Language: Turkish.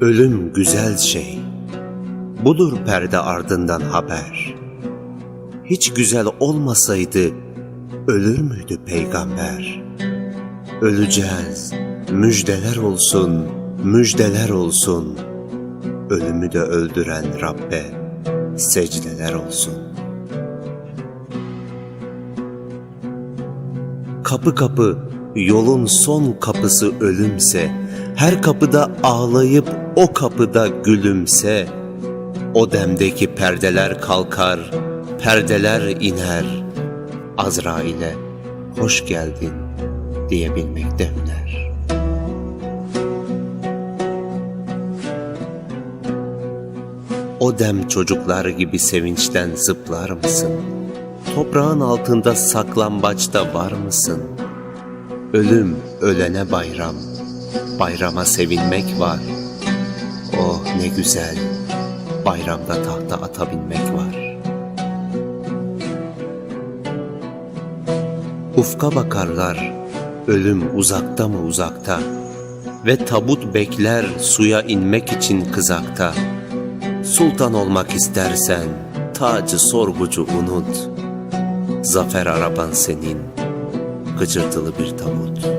Ölüm güzel şey. Budur perde ardından haber. Hiç güzel olmasaydı ölür müydü peygamber? Öleceğiz. Müjdeler olsun, müjdeler olsun. Ölümü de öldüren Rabbe secdeler olsun. Kapı kapı yolun son kapısı ölümse, her kapıda ağlayıp o kapıda gülümse, o demdeki perdeler kalkar, perdeler iner. Azrail'e hoş geldin diyebilmekte hüner. O dem çocuklar gibi sevinçten zıplar mısın? Toprağın altında saklambaçta var mısın? Ölüm ölene bayram, bayrama sevinmek var. Oh ne güzel, bayramda tahta atabilmek var. Ufka bakarlar, ölüm uzakta mı uzakta ve tabut bekler suya inmek için kızakta. Sultan olmak istersen tacı sorgucu unut. Zafer araban senin, gıcırtılı bir tabut.